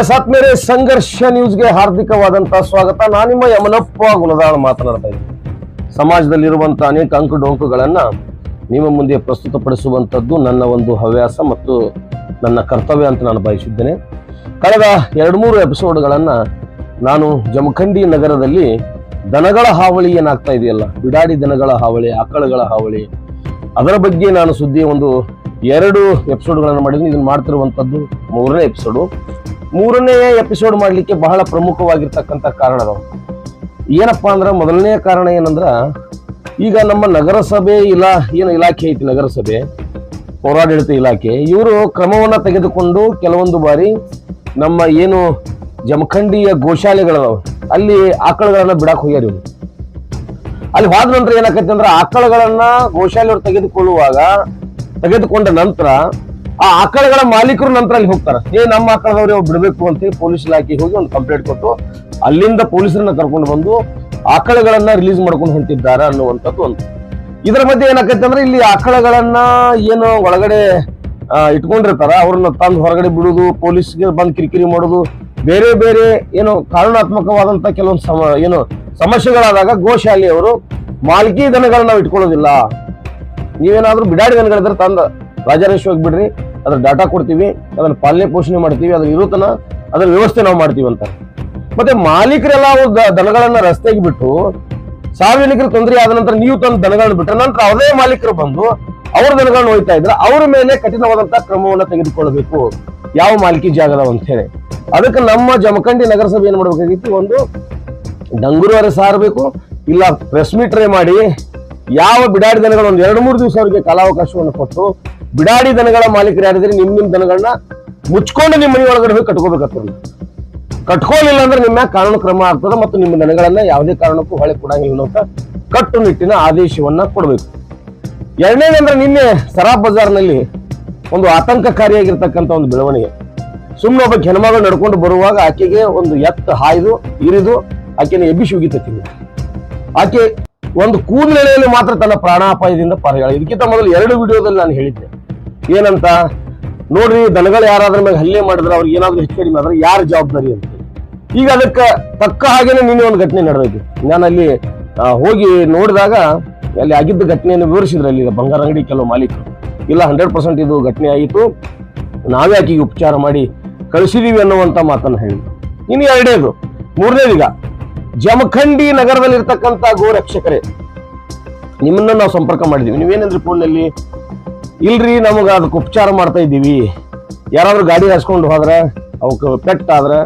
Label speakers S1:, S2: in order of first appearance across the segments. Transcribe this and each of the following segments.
S1: S ಆತ್ಮೇಲೆ ಸಂಘರ್ಷ ನ್ಯೂಸ್ಗೆ ಹಾರ್ದಿಕವಾದಂತಹ ಸ್ವಾಗತ. ನಾನು ನಿಮ್ಮ ಯಮನಪ್ಪ ಗುಣದಾಳ ಮಾತನಾಡ್ತಾ ಇದ್ದೀನಿ. ಸಮಾಜದಲ್ಲಿರುವಂತಹ ಅನೇಕ ಅಂಕು ಡೊಂಕುಗಳನ್ನ ನಿಮ್ಮ ಮುಂದೆ ಪ್ರಸ್ತುತಪಡಿಸುವಂಥದ್ದು ನನ್ನ ಒಂದು ಹವ್ಯಾಸ ಮತ್ತು ನನ್ನ ಕರ್ತವ್ಯ ಅಂತ ನಾನು ಬಯಸಿದ್ದೇನೆ ಕಳೆದ ಎರಡು ಮೂರು ಎಪಿಸೋಡ್ಗಳನ್ನ ನಾನು ಜಮಖಂಡಿ ನಗರದಲ್ಲಿ ದನಗಳ ಹಾವಳಿ ಏನಾಗ್ತಾ ಇದೆಯಲ್ಲ, ಬಿಡಾಡಿ ದನಗಳ ಹಾವಳಿ, ಆಕಳಗಳ ಹಾವಳಿ, ಅದರ ಬಗ್ಗೆ ನಾನು ಸುದ್ದಿ ಒಂದು ಎರಡು ಎಪಿಸೋಡ್ಗಳನ್ನು ಮಾಡಿದ್ವಿ. ಇದನ್ನು ಮಾಡ್ತಿರುವಂಥದ್ದು ಮೂರನೇ ಎಪಿಸೋಡು. ಮೂರನೇ ಎಪಿಸೋಡ್ ಮಾಡಲಿಕ್ಕೆ ಬಹಳ ಪ್ರಮುಖವಾಗಿರ್ತಕ್ಕಂಥ ಕಾರಣ ಅದಾವ ಏನಪ್ಪಾ ಅಂದ್ರೆ ಮೊದಲನೇ ಕಾರಣ ಏನಂದ್ರ, ಈಗ ನಮ್ಮ ನಗರಸಭೆ ಇಲಾ, ಏನು ಇಲಾಖೆ ಐತಿ ನಗರಸಭೆ, ಪೌರಾಡಳಿತ ಇಲಾಖೆ, ಇವರು ಕ್ರಮವನ್ನ ತೆಗೆದುಕೊಂಡು ಕೆಲವೊಂದು ಬಾರಿ ನಮ್ಮ ಏನು ಜಮಖಂಡಿಯ ಗೋಶಾಲೆಗಳದಾವ, ಅಲ್ಲಿ ಆಕಳುಗಳನ್ನು ಬಿಡಕ್ಕೆ ಹೋಗ್ಯಾರ ಇವರು. ಅಲ್ಲಿ ಹೋದ ನಂತರ ಏನಾಗತ್ತೆ ಅಂದ್ರೆ ಆಕಳುಗಳನ್ನ ಗೋಶಾಲೆಯವರು ತೆಗೆದುಕೊಳ್ಳುವಾಗ ತೆಗೆದುಕೊಂಡ ನಂತರ ಆ ಆಕಳಗಳ ಮಾಲೀಕರು ನಂತರ ಅಲ್ಲಿ ಹೋಗ್ತಾರೆ. ಏ, ನಮ್ಮ ಆಕಳದವ್ರು ಬಿಡಬೇಕು ಅಂತ ಪೊಲೀಸ್ ಇಲಾಖೆಗೆ ಹೋಗಿ ಒಂದು ಕಂಪ್ಲೇಂಟ್ ಕೊಟ್ಟು ಅಲ್ಲಿಂದ ಪೊಲೀಸರನ್ನ ಕರ್ಕೊಂಡು ಬಂದು ಆಕಳಗಳನ್ನ ರಿಲೀಸ್ ಮಾಡ್ಕೊಂಡು ಹೊಂಟಿದ್ದಾರೆ ಅನ್ನುವಂಥದ್ದು ಒಂದು. ಇದರ ಮಧ್ಯೆ ಏನಾಕೈತೆ ಅಂದ್ರೆ ಇಲ್ಲಿ ಆಕಳಗಳನ್ನ ಏನು ಒಳಗಡೆ ಇಟ್ಕೊಂಡಿರ್ತಾರ. ಅವ್ರನ್ನ ತಂದು ಹೊರಗಡೆ ಬಿಡುದು, ಪೊಲೀಸ್ಗೆ ಬಂದು ಕಿರಿಕಿರಿ ಮಾಡೋದು, ಬೇರೆ ಬೇರೆ ಏನು ಕಾನೂನಾತ್ಮಕವಾದಂತ ಕೆಲವೊಂದು ಸಮ, ಏನು ಸಮಸ್ಯೆಗಳಾದಾಗ ಗೋಶಾಲೆಯವರು ಮಾಲ್ಕಿ ದನಗಳನ್ನ ನಾವು ಇಟ್ಕೊಳ್ಳೋದಿಲ್ಲ. ನೀವೇನಾದ್ರೂ ಬಿಡಾಡಿ ದನಗಳಿದ್ರೆ ತಂದ ರಾಜಾರೇಶ್ ಹೋಗ್ಬಿಡ್ರಿ, ಅದ್ರ ಡಾಟಾ ಕೊಡ್ತೀವಿ, ಅದನ್ನ ಪಾಲನೆ ಪೋಷಣೆ ಮಾಡ್ತೀವಿ, ಅದ್ರ ಇರುತ್ತನ ಅದ್ರ ವ್ಯವಸ್ಥೆ ನಾವು ಮಾಡ್ತೀವಿ ಅಂತ. ಮತ್ತೆ ಮಾಲೀಕರೆಲ್ಲ ದನಗಳನ್ನ ರಸ್ತೆಗೆ ಬಿಟ್ಟು, ಸಾರ್ವಜನಿಕರು ತೊಂದರೆ ಆದ ನಂತರ ನೀವು ತಂದು ದನಗಳನ್ನ ಬಿಟ್ರೆ ನಂತರ ಅವರೇ ಮಾಲೀಕರು ಬಂದು ಅವ್ರ ದನಗಳನ್ನ ಹೋಯ್ತಾ ಇದ್ರೆ ಅವ್ರ ಮೇಲೆ ಕಠಿಣವಾದಂತಹ ಕ್ರಮವನ್ನ ತೆಗೆದುಕೊಳ್ಳಬೇಕು. ಯಾವ ಮಾಲೀಕಿ ಜಾಗದ ಅಂತ ಹೇಳಿ. ಅದಕ್ಕೆ ನಮ್ಮ ಜಮಖಂಡಿ ನಗರಸಭೆ ಏನ್ ಮಾಡ್ಬೇಕಾಗಿತ್ತು? ಒಂದು ಡಂಗುರುವರೆ ಸಾರಬೇಕು, ಇಲ್ಲ ಪ್ರೆಸ್ ಮೀಟ್ರೇ ಮಾಡಿ ಯಾವ ಬಿಡಾಡಿ ದನಗಳು ಒಂದು ಎರಡು ಮೂರು ದಿವಸ ಅವರಿಗೆ ಕಾಲಾವಕಾಶವನ್ನು ಕೊಟ್ಟು ಬಿಡಾಡಿ ದನಗಳ ಮಾಲೀಕರು ಯಾರಿದ್ರೆ ನಿಮ್ ನಿಮ್ ದನಗಳನ್ನ ಮುಚ್ಕೊಂಡು ನಿಮ್ಮ ಮನೆ ಒಳಗಡೆ ಹೋಗಿ ಕಟ್ಕೋಬೇಕಾಗ್ತದೆ ಕಟ್ಕೋಲಿಲ್ಲ ಅಂದ್ರೆ ನಿಮ್ಮ ಕಾನೂನು ಕ್ರಮ ಆಗ್ತದೆ ಮತ್ತು ನಿಮ್ಮ ದನಗಳನ್ನ ಯಾವುದೇ ಕಾರಣಕ್ಕೂ ಹೊಳೆ ಕೊಡಂಗಿಲ್ಲ ಅಂತ ಕಟ್ಟುನಿಟ್ಟಿನ ಆದೇಶವನ್ನ ಕೊಡಬೇಕು. ಎರಡನೇದಂದ್ರೆ ನಿನ್ನೆ ಸರಾಬ್ ಬಜಾರ್ನಲ್ಲಿ ಒಂದು ಆತಂಕಕಾರಿಯಾಗಿರ್ತಕ್ಕಂಥ ಒಂದು ಬೆಳವಣಿಗೆ. ಸುಮ್ಮನೆ ಒಬ್ಬ ಹೆಣ್ಮಗಳು ನಡ್ಕೊಂಡು ಬರುವಾಗ ಆಕೆಗೆ ಒಂದು ಎತ್ತ ಹಾಯ್ದು, ಇರಿದು ಆಕೆನ ಎಬ್ಬಿಸಿ ಉಗಿತತಿ ಆಕೆ ಒಂದು ಕೂದಲೆಳೆಯಲ್ಲಿ ಮಾತ್ರ ತನ್ನ ಪ್ರಾಣಾಪಾಯದಿಂದ ಪರಿಗಳ ಇದಕ್ಕಿಂತ ಮೊದಲು ಎರಡು ವಿಡಿಯೋದಲ್ಲಿ ನಾನು ಹೇಳಿದ್ದೆ. ಏನಂತ? ನೋಡ್ರಿ, ದನಗಳು ಯಾರಾದ್ರ ಮೇಲೆ ಹಲ್ಲೆ ಮಾಡಿದ್ರೆ ಅವ್ರಿಗೆ ಏನಾದ್ರೂ ಹೆಚ್ಚು ಕಡಿಮೆ ಆದ್ರೆ ಯಾರ ಜವಾಬ್ದಾರಿ ಅಂತ ಈಗ ಅದಕ್ಕೆ ತಕ್ಕ ಹಾಗೇನೆ ನಿನ್ನೆ ಒಂದು ಘಟನೆ ನಡೆದೈತಿ ನಾನು ಅಲ್ಲಿ ಹೋಗಿ ನೋಡಿದಾಗ ಅಲ್ಲಿ ಆಗಿದ್ದ ಘಟನೆಯನ್ನು ವಿವರಿಸಿದ್ರೆ ಅಲ್ಲಿ ಬಂಗಾರ ಅಂಗಡಿ ಕೆಲವು ಮಾಲೀಕರು. ಇಲ್ಲ ಹಂಡ್ರೆಡ್ ಪರ್ಸೆಂಟ್ ಇದು ಘಟನೆ ಆಯಿತು. ನಾವೇ ಆಕೆಗೆ ಉಪಚಾರ ಮಾಡಿ ಕಳಿಸಿದೀವಿ ಅನ್ನುವಂಥ ಮಾತನ್ನು ಹೇಳಿದ್ರು. ಇನ್ನು ಎರಡೇದು ಮೂರನೇದೀಗ ಜಮಖಂಡಿ ನಗರದಲ್ಲಿರ್ತಕ್ಕಂಥ ಗೋರಕ್ಷಕರೇ, ನಿಮ್ಮನ್ನ ನಾವು ಸಂಪರ್ಕ ಮಾಡಿದೀವಿ. ನೀವೇನಂದ್ರಿ ಫೋನ್ನಲ್ಲಿ? ಇಲ್ರಿ, ನಮಗ ಅದಕ್ಕೆ ಉಪಚಾರ ಮಾಡ್ತಾ ಇದ್ದೀವಿ. ಯಾರಾದ್ರೂ ಗಾಡಿ ಹಾಸ್ಕೊಂಡು ಹೋದ್ರೆ, ಅವಕ್ಕೆ ಪೆಟ್ ಆದ್ರೆ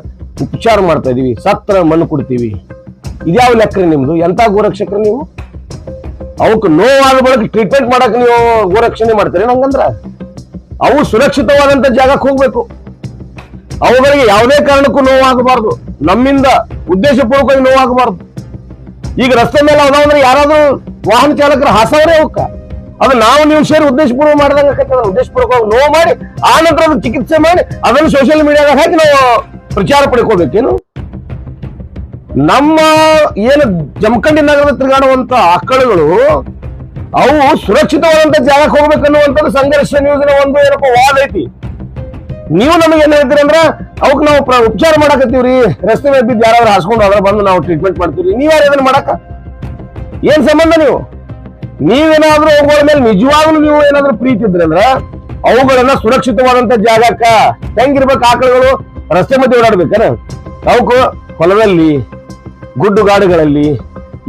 S1: ಉಪಚಾರ ಮಾಡ್ತಾ ಇದೀವಿ ಸತ್ರ ಮಣ್ಣು ಕೊಡ್ತೀವಿ. ಇದ್ಯಾವ ಲೆಕ್ಕ ನಿಮ್ದು? ಎಂತ ಗೋರಕ್ಷಕರು ನೀವು? ಅವಕ್ಕೆ ನೋವಾದ ಬಳಕ ಟ್ರೀಟ್ಮೆಂಟ್ ಮಾಡಕ್ ನೀವು ಗೋರಕ್ಷಣೆ ಮಾಡ್ತೀರಿ, ನಂಗಂದ್ರ? ಅವು ಸುರಕ್ಷಿತವಾದಂತ ಜಾಗಕ್ಕೆ ಹೋಗ್ಬೇಕು. ಅವುಗಳಿಗೆ ಯಾವುದೇ ಕಾರಣಕ್ಕೂ ನೋವಾಗಬಾರ್ದು. ನಮ್ಮಿಂದ ಉದ್ದೇಶಪೂರ್ವಕವಾಗಿ ನೋವಾಗಬಾರದು. ಈಗ ರಸ್ತೆ ಮೇಲೆ ಅದಾವಂದ್ರೆ ಯಾರಾದ್ರೂ ವಾಹನ ಚಾಲಕರು ಹಾಸವರೇ ಅವಕ್ಕ? ಅದು ನಾವು ನೀವು ಸೇರಿ ಉದ್ದೇಶಪೂರ್ವ ಮಾಡಿದಂಗ ಉದ್ದೇಶಪೂರ್ವಕವಾಗಿ ನೋವು ಮಾಡಿ, ಆ ನಂತರ ಅದನ್ನ ಚಿಕಿತ್ಸೆ ಮಾಡಿ, ಅದನ್ನು ಸೋಷಿಯಲ್ ಮೀಡಿಯಾದಾಗ ಹಾಕಿ ನಾವು ಪ್ರಚಾರ ಪಡ್ಕೋಬೇಕೇನು? ನಮ್ಮ ಏನು ಜಮಖಂಡಿ ನಗರದ ತಿರುಗಾಡುವಂತ ಆಕಳುಗಳು, ಅವು ಸುರಕ್ಷಿತವಾದಂತ ಜಾಗಕ್ಕೆ ಹೋಗ್ಬೇಕನ್ನುವಂಥದ್ದು ಸಂಘರ್ಷ ನ್ಯೂಸ್ನ ಒಂದು ಏನಪ್ಪ ವಾದ ಐತಿ. ನೀವು ನಮಗೆ ಏನ್ ಹೇಳ್ತೀರಿ ಅಂದ್ರ, ಅವಕ್ ನಾವು ಉಪಚಾರ ಮಾಡಕತ್ತೀವ್ರಿ. ರಸ್ತೆ ಮೇಲೆ ಬಿದ್ದು ಯಾರಾದ್ರೂ ಹಾಸ್ಕೊಂಡು ಅದ್ರ ಬಂದು ನಾವು ಟ್ರೀಟ್ಮೆಂಟ್ ಮಾಡ್ತೀವಿ ನೀವ್ ಯಾರು ಇದನ್ನ ಮಾಡಕ ಏನ್ ಸಂಬಂಧ ನೀವು? ನೀವೇನಾದ್ರೂ ಅವುಗಳ ಮೇಲೆ ನಿಜವಾಗ್ಲೂ ನೀವು ಏನಾದ್ರೂ ಪ್ರೀತಿ ಇದ್ರಿ ಅಂದ್ರ, ಅವುಗಳನ್ನ ಸುರಕ್ಷಿತವಾದಂತ ಜಾಗಕ್ಕ ಹೆಂಗಿರ್ಬೇಕು ಆಕಳುಗಳು ರಸ್ತೆ ಮಧ್ಯೆ ಓಡಾಡ್ಬೇಕಾರ ಅವಕ್ಕು ಹೊಲದಲ್ಲಿ, ಗುಡ್ಡುಗಾಡುಗಳಲ್ಲಿ,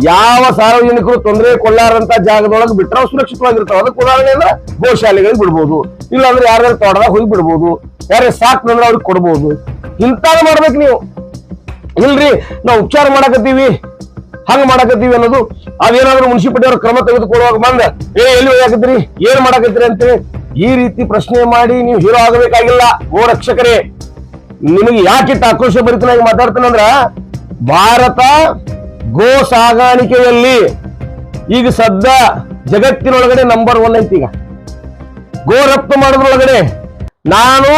S1: ಯಾವ ಸಾರ್ವಜನಿಕರು ತೊಂದರೆ ಕೊಳ್ಳಾರಂತ ಜಾಗದೊಳಗೆ ಬಿಟ್ರೆ ಸುರಕ್ಷಿತವಾಗಿರ್ತಾವ. ಅದಕ್ಕೆ ಉದಾಹರಣೆ ಅಂದ್ರೆ ಗೋಶಾಲೆಗಳಿಗೆ ಬಿಡ್ಬೋದು. ಇಲ್ಲಾಂದ್ರೆ ಯಾರ್ಯಾರು ತೋಟದಾಗ ಹೋಗಿ ಬಿಡ್ಬೋದು ಯಾರೇ ಸಾಕ್ನಂದ್ರೆ ಅವ್ರಿಗೆ ಕೊಡ್ಬೋದು. ಇಂಥದ್ದು ಮಾಡ್ಬೇಕು ನೀವು. ಇಲ್ರಿ, ನಾವು ಉಪಚಾರ ಮಾಡಕತ್ತೀವಿ. ಹಂಗ ಮಾಡಕತ್ತೀವಿ ಅನ್ನೋದು ಅದೇನಾದ್ರೂ ಮುನ್ಸಿಪಾಲಿಟಿ ಅವ್ರ ಕ್ರಮ ತೆಗೆದುಕೊಳ್ಳುವಾಗ ಬಂದ, ಏ, ಎಲ್ಲಿ ಹೋಗಾಕತ್ತೀರಿ ಏನ್ ಮಾಡಕತ್ತೀರಿ? ಅಂತೇಳಿ ಈ ರೀತಿ ಪ್ರಶ್ನೆ ಮಾಡಿ ನೀವು ಹೀರೋ ಆಗಬೇಕಾಗಿಲ್ಲ ಓ ರಕ್ಷಕರೇ ನಿಮಗೆ ಯಾಕೆ ಆಕ್ರೋಶ ಭರಿತನಾಗಿ ಮಾತಾಡ್ತಾನಂದ್ರ ಭಾರತ ಗೋ ಸಾಗಾಣಿಕೆಯಲ್ಲಿ ಈಗ ಸದ್ಯ ಜಗತ್ತಿನೊಳಗಡೆ ನಂಬರ್ ಒನ್ ಐತಿ ಈಗ. ಗೋ ರಫ್ತು ಮಾಡೋದ್ರೊಳಗಡೆ ನಾನು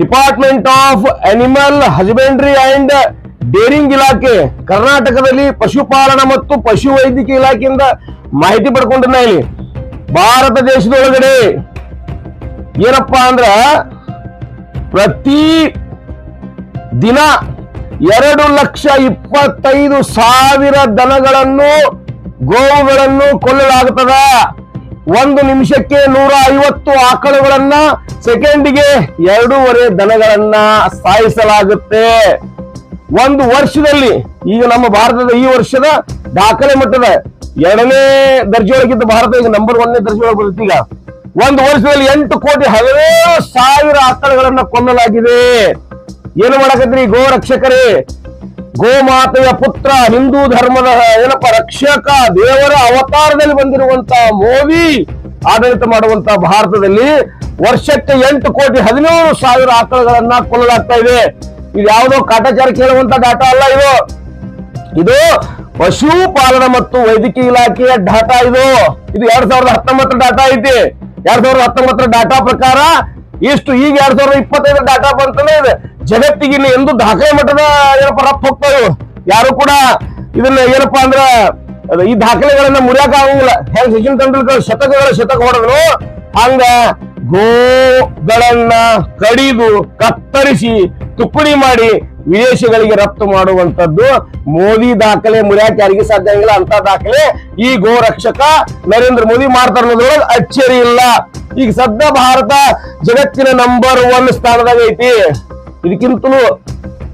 S1: department of animal husbandry and dairying ಇಲಾಖೆ, ಕರ್ನಾಟಕದಲ್ಲಿ ಪಶುಪಾಲನಾ ಮತ್ತು ಪಶು ವೈದ್ಯಕೀಯ ಇಲಾಖೆಯಿಂದ ಮಾಹಿತಿ ಪಡ್ಕೊಂಡಿದ್ದ ಇಲ್ಲಿ. ಭಾರತ ದೇಶದೊಳಗಡೆ ಏನಪ್ಪಾ ಅಂದ್ರ ಪ್ರತಿ ದಿನ ಎರಡು ಲಕ್ಷ ಇಪ್ಪತ್ತೈದು ಸಾವಿರ ದನಗಳನ್ನು, ಗೋವುಗಳನ್ನು ಕೊಲ್ಲಲಾಗುತ್ತದ. ಒಂದು ನಿಮಿಷಕ್ಕೆ ನೂರ ಐವತ್ತು ಆಕಳುಗಳನ್ನ ಸೆಕೆಂಡಿಗೆ ಎರಡೂವರೆ ದನಗಳನ್ನ ಸಾಯಿಸಲಾಗುತ್ತೆ. ಒಂದು ವರ್ಷದಲ್ಲಿ, ಈಗ ನಮ್ಮ ಭಾರತದ ಈ ವರ್ಷದ ದಾಖಲೆ ಮಟ್ಟದ ಎರಡನೇ ದರ್ಜೆಯೊಳಗಿದ್ದ ಭಾರತ ಈಗ ನಂಬರ್ ಒಂದನೇ ದರ್ಜೆಯೊಳಗೆ ಬರುತ್ತೆ ಈಗ. ಒಂದು ವರ್ಷದಲ್ಲಿ ಎಂಟು ಕೋಟಿ ಹದಿನೇಳು ಸಾವಿರ ಆಕಳುಗಳನ್ನ ಕೊಲ್ಲಲಾಗಿದೆ. ಏನು ಮಾಡಕತ್ರಿ ಗೋ ರಕ್ಷಕರೇ? ಗೋಮಾತೆಯ ಪುತ್ರ ಹಿಂದೂ ಧರ್ಮದ ಏನಪ್ಪ, ರಕ್ಷಕ, ದೇವರ ಅವತಾರದಲ್ಲಿ ಬಂದಿರುವಂತ ಮೋದಿ, ಆಡಳಿತ ಮಾಡುವಂತ ಭಾರತದಲ್ಲಿ ವರ್ಷಕ್ಕೆ ಎಂಟು ಕೋಟಿ ಹದಿನೇಳು ಸಾವಿರ ಆಕಳಗಳನ್ನ ಕೊಲ್ಲಲಾಗ್ತಾ ಇದೆ. ಇದು ಯಾವುದೋ ಕಾಟಾಚಾರ ಕೇಳುವಂತ ಡಾಟಾ ಅಲ್ಲ ಇದು. ಇದು ಪಶುಪಾಲನಾ ಮತ್ತು ವೈದ್ಯಕೀಯ ಇಲಾಖೆಯ ಡಾಟಾ ಇದು. ಇದು ಎರಡ್ ಸಾವಿರದ ಹತ್ತೊಂಬತ್ತರ ಡಾಟಾ ಐತಿ. ಎರಡ್ ಸಾವಿರದ ಹತ್ತೊಂಬತ್ತರ ಡಾಟಾ ಪ್ರಕಾರ ಇಷ್ಟು ಈಗ ಎರಡ್ ಸಾವಿರದ ಇಪ್ಪತ್ತೈದು ಡಾಟಾ ಬಂತಲೇ ಇದೆ. ಜಗತ್ತಿಗೆ ಇಲ್ಲಿ ಎಂದು ದಾಖಲೆ ಮಟ್ಟದ ಏನಪ್ಪ ರಫ್ ಹೋಗ್ತಾವೆ ಯಾರು ಕೂಡ ಇದನ್ನ ಏನಪ್ಪ ಅಂದ್ರ ಈ ದಾಖಲೆಗಳನ್ನ ಮುರಿಯಾಕ ಆಗಂಗಿಲ್ಲ. ಹೆಂಗ್ ಸಚಿನ್ ತೆಂಡೂಲ್ಕರ್ ಶತಕಗಳ ಶತಕ ಹೊಡೆದ್ರು ಹಂಗ ಗೋಗಳನ್ನ ಕಡಿದು ಕತ್ತರಿಸಿ ತುಕ್ಕುಡಿ ಮಾಡಿ ವಿದೇಶಗಳಿಗೆ ರಫ್ತು ಮಾಡುವಂತದ್ದು ಮೋದಿ ದಾಖಲೆ ಮುರಿಯಾಕೆ ಯಾರಿಗೆ ಸಾಧ್ಯ ಆಗಿಲ್ಲ ಅಂತ ದಾಖಲೆ ಈ ಗೋ ರಕ್ಷಕ ನರೇಂದ್ರ ಮೋದಿ ಮಾಡ್ತಾರ ಅಚ್ಚರಿ ಇಲ್ಲ. ಈಗ ಸದ್ಯ ಭಾರತ ಜಗತ್ತಿನ ನಂಬರ್ ಒನ್ ಸ್ಥಾನದಾಗ ಐತಿ. ಇದಕ್ಕಿಂತಲೂ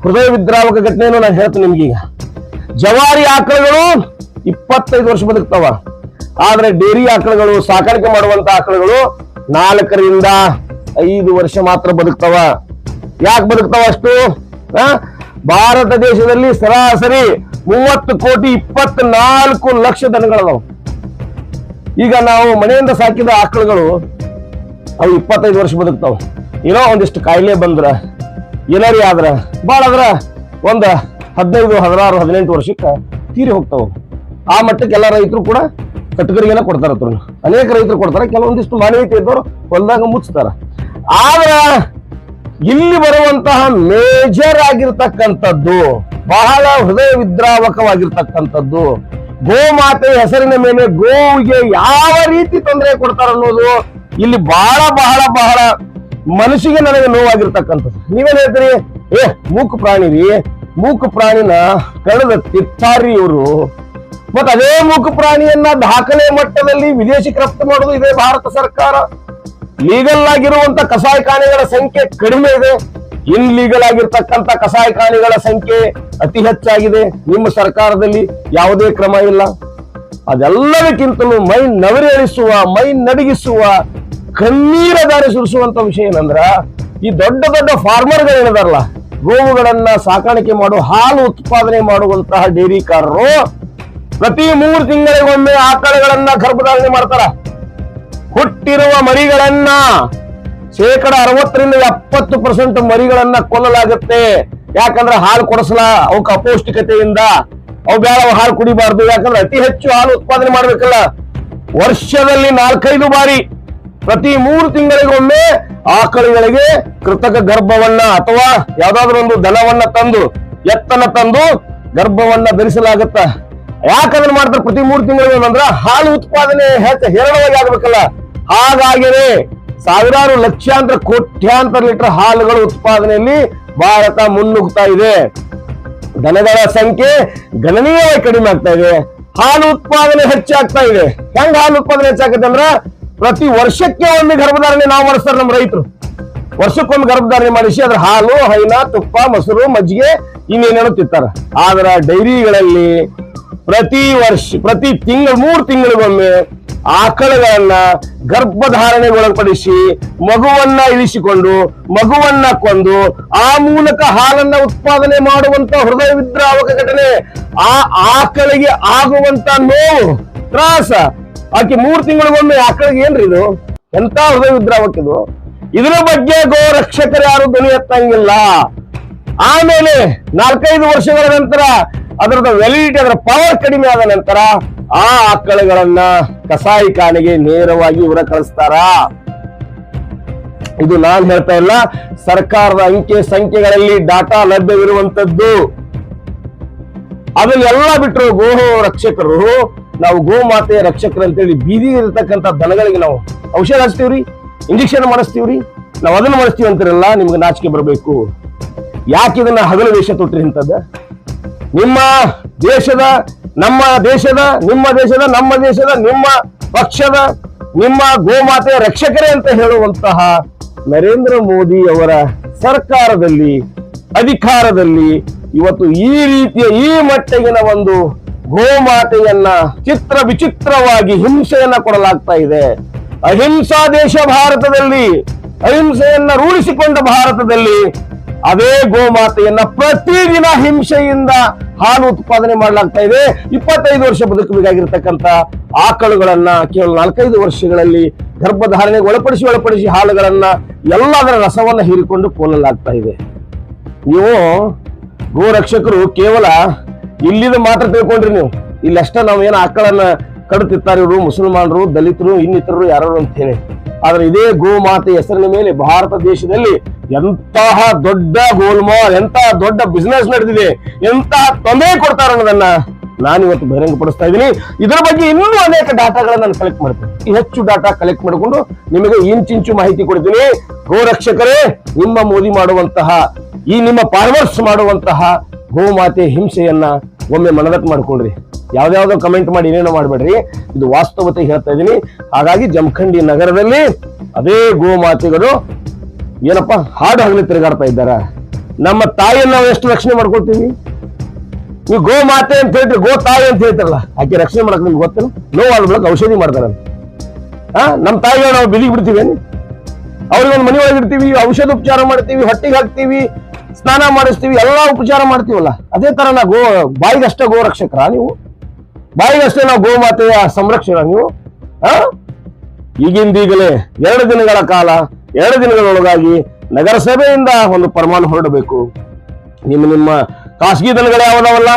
S1: ಹೃದಯ ವಿದ್ರಾವಕ ಘಟನೆಯನ್ನು ನಾನು ಹೇಳ್ತೀನಿ ನಿಮ್ಗೀಗ ಜವಾರಿ ಆಕಳುಗಳು ಇಪ್ಪತ್ತೈದು ವರ್ಷ ಬದುಕ್ತಾವ. ಆದ್ರೆ ಡೇರಿ ಆಕಳುಗಳು, ಸಾಕಾಣಿಕೆ ಮಾಡುವಂತ ಆಕಳುಗಳು ನಾಲ್ಕರಿಂದ ಐದು ವರ್ಷ ಮಾತ್ರ ಬದುಕ್ತಾವ. ಯಾಕೆ ಬದುಕ್ತಾವ ಅಷ್ಟು? ಭಾರತ ದೇಶದಲ್ಲಿ ಸರಾಸರಿ ಮೂವತ್ತು ಕೋಟಿ ಇಪ್ಪತ್ನಾಲ್ಕು ಲಕ್ಷ ದನಗಳದಾವ. ಈಗ ನಾವು ಮನೆಯಿಂದ ಸಾಕಿದ ಆಕಳುಗಳು ಅವು ಇಪ್ಪತ್ತೈದು ವರ್ಷ ಬದುಕ್ತಾವ. ಏನೋ ಒಂದಿಷ್ಟು ಕಾಯಿಲೆ ಬಂದ್ರ, ಏನಾರಿ ಆದ್ರ ಭಾಳ ಆದ್ರ ಒಂದು ಹದಿನೈದು, ಹದಿನಾರು, ಹದಿನೆಂಟು ವರ್ಷಕ್ಕೆ ತೀರಿ ಹೋಗ್ತಾವ. ಆ ಮಟ್ಟಕ್ಕೆ ಎಲ್ಲ ರೈತರು ಕೂಡ ಕಟ್ಟಗರಿಗೆಲ್ಲ ಕೊಡ್ತಾರ ಅನೇಕ ರೈತರು ಕೊಡ್ತಾರ, ಕೆಲವೊಂದಿಷ್ಟು ಮಾನವೀಯತೆ ಇದ್ದವರು ಹೊಲದಾಗ ಮುಚ್ತಾರ. ಆದ್ರ ಇಲ್ಲಿ ಬರುವಂತಹ ಮೇಜರ್ ಆಗಿರ್ತಕ್ಕಂಥದ್ದು, ಬಹಳ ಹೃದಯ ವಿದ್ರಾವಕವಾಗಿರ್ತಕ್ಕಂಥದ್ದು ಗೋಮಾತೆ ಹೆಸರಿನ ಮೇಲೆ ಗೋವಿಗೆ ಯಾವ ರೀತಿ ತೊಂದರೆ ಕೊಡ್ತಾರ ಅನ್ನೋದು ಇಲ್ಲಿ ಬಹಳ ಬಹಳ ಬಹಳ ಮನಸ್ಸಿಗೆ ನನಗೆ ನೋವಾಗಿರ್ತಕ್ಕಂಥದ್ದು. ನೀವೇನ್ ಹೇಳ್ತೀರಿ? ಏ, ಮೂಕು ಪ್ರಾಣಿ ರೀ. ಮೂಕು ಪ್ರಾಣಿನ ಕಳೆದ ತಿತ್ತಾರಿ ಇವರು ಮತ್ತೆ ಅದೇ ಮೂಕು ಪ್ರಾಣಿಯನ್ನ ದಾಖಲೆ ಮಟ್ಟದಲ್ಲಿ ವಿದೇಶಿ ರಫ್ತು ಮಾಡೋದು ಇದೇ ಭಾರತ ಸರ್ಕಾರ. ಲೀಗಲ್ ಆಗಿರುವಂತ ಕಸಾಯಿಖಾನೆಗಳ ಸಂಖ್ಯೆ ಕಡಿಮೆ ಇದೆ. ಇನ್ಲೀಗಲ್ ಆಗಿರ್ತಕ್ಕಂಥ ಕಸಾಯಿಖಾನೆಗಳ ಸಂಖ್ಯೆ ಅತಿ ಹೆಚ್ಚಾಗಿದೆ. ನಿಮ್ಮ ಸರ್ಕಾರದಲ್ಲಿ ಯಾವುದೇ ಕ್ರಮ ಇಲ್ಲ. ಅದೆಲ್ಲದಕ್ಕಿಂತಲೂ ಮೈ ನವರೇಳಿಸುವ ಮೈ ನಡಗಿಸುವ, ಕಣ್ಣೀರ ದಾರಿ ಸುರಿಸುವಂತ ವಿಷಯ ಏನಂದ್ರ, ಈ ದೊಡ್ಡ ದೊಡ್ಡ ಫಾರ್ಮರ್ಗಳು ಏನಿದಾರಲ್ಲ, ಗೋವುಗಳನ್ನ ಸಾಕಾಣಿಕೆ ಮಾಡುವ ಹಾಲು ಉತ್ಪಾದನೆ ಮಾಡುವಂತಹ ಡೈರಿಕಾರರು ಪ್ರತಿ ಮೂರು ತಿಂಗಳಿಗೊಮ್ಮೆ ಆಕಳಗಳನ್ನ ಗರ್ಭಧಾರಣೆ ಮಾಡ್ತಾರ. ಹುಟ್ಟಿರುವ ಮರಿಗಳನ್ನ ಶೇಕಡ ಅರವತ್ತರಿಂದ ಎಪ್ಪತ್ತು ಪರ್ಸೆಂಟ್ ಮರಿಗಳನ್ನ ಕೊಲ್ಲಲಾಗುತ್ತೆ. ಯಾಕಂದ್ರೆ ಹಾಲು ಕೊಡಿಸಲ ಅವಕ್ಕೆ ಅಪೌಷ್ಟಿಕತೆಯಿಂದ. ಅವು ಬೇಡ ಅವು ಹಾಲು ಕುಡಿಬಾರ್ದು. ಯಾಕಂದ್ರೆ ಅತಿ ಹೆಚ್ಚು ಹಾಲು ಉತ್ಪಾದನೆ ಮಾಡ್ಬೇಕಲ್ಲ. ವರ್ಷದಲ್ಲಿ ನಾಲ್ಕೈದು ಬಾರಿ. ಪ್ರತಿ ಮೂರು ತಿಂಗಳಿಗೊಮ್ಮೆ ಆಕಳುಗಳಿಗೆ ಕೃತಕ ಗರ್ಭವನ್ನ ಅಥವಾ ಯಾವ್ದಾದ್ರು ಒಂದು ದನವನ್ನ ತಂದು, ಎತ್ತನ್ನ ತಂದು ಗರ್ಭವನ್ನ ಧರಿಸಲಾಗತ್ತ. ಯಾಕಂದ್ರೆ ಮಾಡ್ತಾರೆ? ಪ್ರತಿ ಮೂರು ತಿಂಗಳಿಗೆ ಅಂದ್ರೆ ಹಾಲು ಉತ್ಪಾದನೆ ಹೆಚ್ಚು ಹೇರಳವಾಗಿ ಆಗ್ಬೇಕಲ್ಲ. ಹಾಗಾಗಿನೇ ಸಾವಿರಾರು ಲಕ್ಷಾಂತರ ಕೋಟ್ಯಾಂತರ ಲೀಟರ್ ಹಾಲುಗಳ ಉತ್ಪಾದನೆಯಲ್ಲಿ ಭಾರತ ಮುನ್ನುಗ್ತಾ ಇದೆ. ದನಗಳ ಸಂಖ್ಯೆ ಗಣನೀಯವಾಗಿ ಕಡಿಮೆ ಆಗ್ತಾ ಇದೆ. ಹಾಲು ಉತ್ಪಾದನೆ ಹೆಚ್ಚಾಗ್ತಾ ಇದೆ. ಹೆಂಗ್ ಹಾಲು ಉತ್ಪಾದನೆ ಹೆಚ್ಚಾಗುತ್ತೆ ಅಂದ್ರ ಪ್ರತಿ ವರ್ಷಕ್ಕೆ ಒಂದು ಗರ್ಭಧಾರಣೆ ನಾವು ಮಾಡಿಸ್ತಾರೆ ನಮ್ಮ ರೈತರು. ವರ್ಷಕ್ಕೊಂದು ಗರ್ಭಧಾರಣೆ ಮಾಡಿಸಿ ಅದ್ರ ಹಾಲು, ಹೈನ, ತುಪ್ಪ, ಮೊಸರು, ಮಜ್ಜಿಗೆ ಇನ್ನೇನೇನೋ ತಿಂತಾರ ಆದ್ರ ಡೈರಿಗಳಲ್ಲಿ ಪ್ರತಿ ವರ್ಷ, ಪ್ರತಿ ತಿಂಗಳು, ಮೂರು ತಿಂಗಳಿಗೊಮ್ಮೆ ಆಕಳುಗಳನ್ನ ಗರ್ಭಧಾರಣೆಗೊಳಪಡಿಸಿ ಮಗುವನ್ನ ಇಳಿಸಿಕೊಂಡು, ಮಗುವನ್ನ ಕೊಂದು, ಆ ಮೂಲಕ ಹಾಲನ್ನ ಉತ್ಪಾದನೆ ಮಾಡುವಂತ ಹೃದಯ ವಿದ್ರಾವಕ ಘಟನೆ, ಆ ಆಕಳಿಗೆ ಆಗುವಂತ ನೋವು, ತ್ರಾಸ. ಆಕೆ ಮೂರು ತಿಂಗಳಿಗೊಮ್ಮೆ ಆಕಳಿಗೆ ಏನ್ರಿ ಇದು? ಎಂತ ಹೃದಯ ವಿದ್ರಾವಕ ಇದು? ಇದರ ಬಗ್ಗೆ ಗೋ ರಕ್ಷಕರು ಯಾರು ಧ್ವನಿ ಎತ್ತಂಗಿಲ್ಲ. ಆಮೇಲೆ ನಾಲ್ಕೈದು ವರ್ಷಗಳ ನಂತರ ಅದರದ ವ್ಯಾಲಿಡಿಟಿ ಅದರ ಪವರ್ ಕಡಿಮೆ ಆದ ನಂತರ ಆ ಆಕಳುಗಳನ್ನ ಕಸಾಯಿಖಾನೆಗೆ ನೇರವಾಗಿ ಇವರ ಕಳಿಸ್ತಾರ? ಇದು ನಾನ್ ಹೇಳ್ತಾ ಇಲ್ಲ. ಸರ್ಕಾರದ ಅಂಕೆ ಸಂಖ್ಯೆಗಳಲ್ಲಿ ಡಾಟಾ ಲಭ್ಯವಿರುವಂತದ್ದು ಅದನ್ನೆಲ್ಲ ಬಿಟ್ಟರು ಗೋ ರಕ್ಷಕರು, ನಾವು ಗೋ ಮಾತೆಯ ರಕ್ಷಕರು ಅಂತೇಳಿ ಬೀದಿ ಇರತಕ್ಕಂತ ದನಗಳಿಗೆ ನಾವು ಔಷಧ ಹಚ್ತೀವ್ರಿ? ಇಂಜೆಕ್ಷನ್ ಮಾಡಿಸ್ತೀವ್ರಿ? ನಾವು ಅದನ್ನ ಮಾಡಿಸ್ತೀವಿ ಅಂತಿರಲ್ಲ, ನಿಮ್ಗೆ ನಾಚಿಕೆ ಬರಬೇಕು. ಯಾಕೆ ಇದನ್ನ ಹಗಲು ವೇಷ ತೊಟ್ರಿ ಇಂಥದ್ದ ನಿಮ್ಮ ದೇಶದ ನಮ್ಮ ದೇಶದ, ನಿಮ್ಮ ದೇಶದ, ನಮ್ಮ ದೇಶದ, ನಿಮ್ಮ ಪಕ್ಷದ, ನಿಮ್ಮ ಗೋಮಾತೆಯ ರಕ್ಷಕರೇ ಅಂತ ಹೇಳುವಂತಹ ನರೇಂದ್ರ ಮೋದಿ ಅವರ ಸರ್ಕಾರದಲ್ಲಿ, ಅಧಿಕಾರದಲ್ಲಿ ಇವತ್ತು ಈ ರೀತಿಯ ಈ ಮಟ್ಟಿಗಿನ ಒಂದು ಗೋಮಾತೆಯನ್ನ ಚಿತ್ರ ವಿಚಿತ್ರವಾಗಿ ಹಿಂಸೆಯನ್ನ ಕೊಡಲಾಗ್ತಾ ಇದೆ. ಅಹಿಂಸಾ ದೇಶ ಭಾರತದಲ್ಲಿ, ಅಹಿಂಸೆಯನ್ನ ರೂಢಿಸಿಕೊಂಡ ಭಾರತದಲ್ಲಿ ಅದೇ ಗೋಮಾತೆಯನ್ನ ಪ್ರತಿದಿನ ಹಿಂಸೆಯಿಂದ ಹಾಲು ಉತ್ಪಾದನೆ ಮಾಡಲಾಗ್ತಾ ಇದೆ. ಇಪ್ಪತ್ತೈದು ವರ್ಷ ಬದುಕಬೇಕಾಗಿರ್ತಕ್ಕಂಥ ಆಕಳುಗಳನ್ನ ಕೇವಲ ನಾಲ್ಕೈದು ವರ್ಷಗಳಲ್ಲಿ ಗರ್ಭಧಾರಣೆಗೆ ಒಳಪಡಿಸಿ ಒಳಪಡಿಸಿ ಹಾಲುಗಳನ್ನ ಎಲ್ಲದರ ರಸವನ್ನ ಹೀರಿಕೊಂಡು ಪೋಲಲಾಗ್ತಾ ಇದೆ. ನೀವು ಗೋರಕ್ಷಕರು ಕೇವಲ ಇಲ್ಲಿದ ಮಾತ್ರ ತಿಳ್ಕೊಂಡ್ರಿ ನೀವು. ಇಲ್ಲಷ್ಟ ನಾವು ಏನು ಆಕಳನ್ನ ಕಡುತ್ತಿರ್ತಾರೆ ಇವರು ಮುಸಲ್ಮಾನರು, ದಲಿತರು, ಇನ್ನಿತರರು ಯಾರು ಅಂತ ಹೇಳಿ ಆದ್ರೆ ಇದೇ ಗೋಮಾತೆ ಹೆಸರಿನ ಮೇಲೆ ಭಾರತ ದೇಶದಲ್ಲಿ ಎಂತಹ ದೊಡ್ಡ ಗೋಲ್ಮಾಲ್ ಎಂತಹ ದೊಡ್ಡ ಬಿಸ್ನೆಸ್ ನಡೆದಿದೆ ಎಂತಹ ತೊಂದರೆ ಕೊಡ್ತಾರೆ ಅನ್ನೋದನ್ನ ನಾನು ಇವತ್ತು ಬಹಿರಂಗಪಡಿಸ್ತಾ ಇದ್ದೀನಿ. ಇದರ ಬಗ್ಗೆ ಇನ್ನೂ ಅನೇಕ ಡಾಟಾಗಳನ್ನ ನಾನು ಕಲೆಕ್ಟ್ ಮಾಡ್ತೀನಿ. ಹೆಚ್ಚು ಡಾಟಾ ಕಲೆಕ್ಟ್ ಮಾಡಿಕೊಂಡು ನಿಮಗೆ ಇಂಚಿಂಚು ಮಾಹಿತಿ ಕೊಡ್ತೀನಿ. ಗೋರಕ್ಷಕರೇ, ನಿಮ್ಮ ಮೋದಿ ಮಾಡುವಂತಹ, ಈ ನಿಮ್ಮ ಫಾರ್ಮರ್ಸ್ ಮಾಡುವಂತಹ ಗೋಮಾತೆ ಹಿಂಸೆಯನ್ನ ಒಮ್ಮೆ ಮನದಟ್ಟು ಮಾಡ್ಕೊಳ್ರಿ. ಯಾವ್ದಾವ್ದೋ ಕಮೆಂಟ್ ಮಾಡಿ ಏನೇನೋ ಮಾಡಬೇಡ್ರಿ. ಇದು ವಾಸ್ತವತೆ ಹೇಳ್ತಾ ಇದ್ದೀನಿ ಹಾಗಾಗಿ ಜಮಖಂಡಿ ನಗರದಲ್ಲಿ ಅದೇ ಗೋಮಾತೆಗಳು ಏನಪ್ಪ, ಹಾಡು ಹಗಲಿ ತಿರುಗಾಡ್ತಾ ಇದ್ದಾರ? ನಮ್ಮ ತಾಯಿಯನ್ನು ನಾವು ಎಷ್ಟು ರಕ್ಷಣೆ ಮಾಡ್ಕೊಳ್ತೀವಿ? ನೀವು ಗೋ ಮಾತೆ ಅಂತ ಹೇಳ್ತೀರಿ ಗೋ ತಾಯಿ ಅಂತ ಹೇಳ್ತಾರಲ್ಲ, ಆಕೆ ರಕ್ಷಣೆ ಮಾಡಕ್ ನಿಮ್ಗೆ ಗೊತ್ತಿಲ್ಲ ನೋವಾದ ಬಳಕ ಔಷಧಿ ಮಾಡ್ತಾರ ಹಾ ನಮ್ಮ ತಾಯಿಗೆ ನಾವು ಬಿದಿಗೆ ಬಿಡ್ತೀವಿ ಅವ್ರಿಗೆ ಒಂದು ಮನೆ ಒಳಗಿಡ್ತೀವಿ ಔಷಧ ಉಪಚಾರ ಮಾಡ್ತೀವಿ, ಹೊಟ್ಟಿಗೆ ಹಾಕ್ತೀವಿ ಸ್ನಾನ ಮಾಡಿಸ್ತೀವಿ, ಎಲ್ಲಾ ಉಪಚಾರ ಮಾಡ್ತೀವಲ್ಲ? ಅದೇ ತರ ನಾ ಗೋ, ಬಾಯಿಗಷ್ಟೇ ಗೋ ರಕ್ಷಕರ ನೀವು. ಬಾಯಿಗಷ್ಟೇ ನಾವು ಗೋಮಾತೆಯ ಸಂರಕ್ಷಣ ನೀವು. ಹಾ? ಈಗಿಂದೀಗಲೇ ಎರಡು ದಿನಗಳ ಕಾಲ, ಎರಡು ದಿನಗಳೊಳಗಾಗಿ ನಗರಸಭೆಯಿಂದ ಒಂದು ಪರಮಾನು ಹೊರಡಬೇಕು. ನಿಮ್ಮ ನಿಮ್ಮ ಖಾಸಗಿ ದನಗಳು ಯಾವ್ದಾವಲ್ಲ,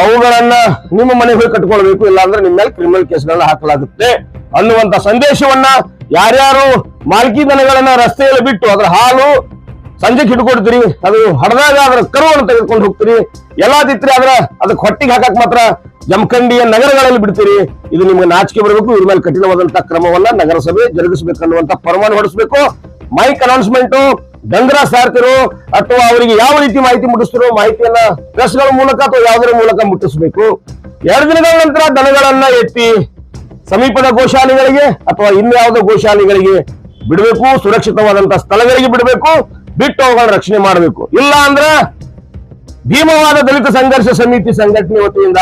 S1: ಅವುಗಳನ್ನ ನಿಮ್ಮ ಮನೆಗೆ ಹೋಗಿ ಕಟ್ಕೊಳ್ಬೇಕು, ಇಲ್ಲಾಂದ್ರೆ ನಿಮ್ಮ ಮೇಲೆ ಕ್ರಿಮಿನಲ್ ಕೇಸ್ಗಳನ್ನ ಹಾಕಲಾಗುತ್ತೆ ಅನ್ನುವಂತ ಸಂದೇಶವನ್ನ ಯಾರ್ಯಾರು ಮಾಲ್ಕಿ ದನಗಳನ್ನ ರಸ್ತೆಯಲ್ಲಿ ಬಿಟ್ಟು ಅದ್ರ ಹಾಲು ಸಂಜೆಗೆ ಹಿಡ್ಕೊಡ್ತೀರಿ ಅದು ಹಡದಾಗ ಅದರ ಕರುವನ್ನು ತೆಗೆದುಕೊಂಡು ಹೋಗ್ತೀರಿ. ಎಲ್ಲಾ ತಿತ್ರಿ ಆದ್ರ ಅದಕ್ಕೆ ಹೊಟ್ಟಿಗೆ ಹಾಕಕ್ ಮಾತ್ರ ಜಮಖಂಡಿಯ ನಗರಗಳಲ್ಲಿ ಬಿಡ್ತೀರಿ. ಇದು ನಿಮ್ಗೆ ನಾಚಿಕೆ ಬರಬೇಕು ಇದ್ರ ಮೇಲೆ ಕಠಿಣವಾದಂತಹ ಕ್ರಮವನ್ನ ನಗರಸಭೆ ಜರುಗಿಸಬೇಕನ್ನುವಂತ ಪರಮಾನು ಹೊಡಿಸಬೇಕು. ಮೈಕ್ ಅನೌನ್ಸ್ಮೆಂಟ್ ಡಂಗರ ಸಾರ್ತಿರೋ ಅಥವಾ ಅವರಿಗೆ ಯಾವ ರೀತಿ ಮಾಹಿತಿ ಮುಟ್ಟಿಸ್ತಿರೋ ಮಾಹಿತಿಯನ್ನ ಪ್ರೆಸ್ಗಳ ಮೂಲಕ ಅಥವಾ ಯಾವುದರ ಮೂಲಕ ಮುಟ್ಟಿಸ್ಬೇಕು. ಎರಡು ದಿನಗಳ ನಂತರ ದನಗಳನ್ನ ಎತ್ತಿ ಸಮೀಪದ ಗೋಶಾಲೆಗಳಿಗೆ ಅಥವಾ ಇನ್ಯಾವುದೋ ಗೋಶಾಲೆಗಳಿಗೆ ಬಿಡಬೇಕು ಸುರಕ್ಷಿತವಾದಂತಹ ಸ್ಥಳಗಳಿಗೆ ಬಿಡಬೇಕು. ಬಿಟ್ಟು ಅವುಗಳನ್ನ ರಕ್ಷಣೆ ಮಾಡಬೇಕು. ಇಲ್ಲ ಅಂದ್ರೆ ಭೀಮವಾದ ದಲಿತ ಸಂಘರ್ಷ ಸಮಿತಿ ಸಂಘಟನೆ ವತಿಯಿಂದ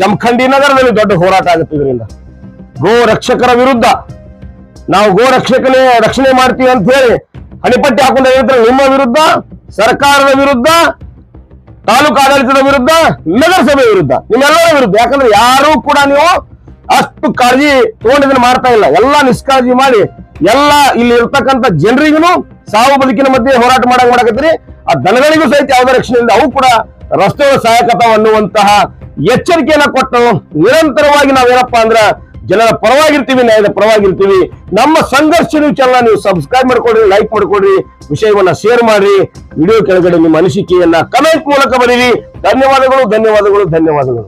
S1: ಜಮಖಂಡಿ ನಗರದಲ್ಲಿ ದೊಡ್ಡ ಹೋರಾಟ ಆಗುತ್ತೆ ಇದರಿಂದ. ಗೋ ರಕ್ಷಕರ ವಿರುದ್ಧ ನಾವು ಗೋ ರಕ್ಷಕನೇ ರಕ್ಷಣೆ ಮಾಡ್ತೀವಿ ಅಂತ ಹೇಳಿ ಹಣಿಪಟ್ಟಿ ಹಾಕೊಂಡ ನಿಮ್ಮ ವಿರುದ್ಧ, ಸರ್ಕಾರದ ವಿರುದ್ಧ, ತಾಲೂಕು ಆಡಳಿತದ ವಿರುದ್ಧ, ನಗರಸಭೆ ವಿರುದ್ಧ, ನಿಮ್ಮೆಲ್ಲರ ವಿರುದ್ಧ. ಯಾಕಂದ್ರೆ ಯಾರು ಕೂಡ ನೀವು ಅಷ್ಟು ಕಾಳಜಿ ತಗೊಂಡಿದ್ರೆ ಮಾಡ್ತಾ ಇಲ್ಲ. ಎಲ್ಲಾ ನಿಷ್ಕಾಳಜಿ ಮಾಡಿ, ಎಲ್ಲ ಇಲ್ಲಿ ಇರ್ತಕ್ಕಂಥ ಜನರಿಗೂ ಸಾವು ಬದುಕಿನ ಮಧ್ಯೆ ಹೋರಾಟ ಮಾಡಕ್ ಮಾಡಕತ್ತೀರಿ. ಆ ದನಗಳಿಗೂ ಸಹಿತ ಯಾವುದೇ ರಕ್ಷಣೆಯಿಂದ ಅವು ಕೂಡ ರಸ್ತೆಗಳ ಸಹಾಯಕತಾವ ಅನ್ನುವಂತಹ ಎಚ್ಚರಿಕೆಯನ್ನ ಕೊಟ್ಟು ನಿರಂತರವಾಗಿ ನಾವೇನಪ್ಪಾ ಅಂದ್ರ ಜನರ ಪರವಾಗಿರ್ತೀವಿ, ನ್ಯಾಯದ ಪರವಾಗಿರ್ತೀವಿ. ನಮ್ಮ ಸಂಘರ್ಷ ನೀವು ನೀವು ಸಬ್ಸ್ಕ್ರೈಬ್ ಮಾಡ್ಕೊಡ್ರಿ ಲೈಕ್ ಮಾಡ್ಕೊಡ್ರಿ ವಿಷಯವನ್ನ ಶೇರ್ ಮಾಡ್ರಿ. ವಿಡಿಯೋ ಕೆಳಗಡೆ ನಿಮ್ಮ ಅನಿಸಿಕೆಯನ್ನ ಕಮೆಂಟ್ ಮೂಲಕ ಬರೀರಿ. ಧನ್ಯವಾದಗಳು ಧನ್ಯವಾದಗಳು ಧನ್ಯವಾದಗಳು.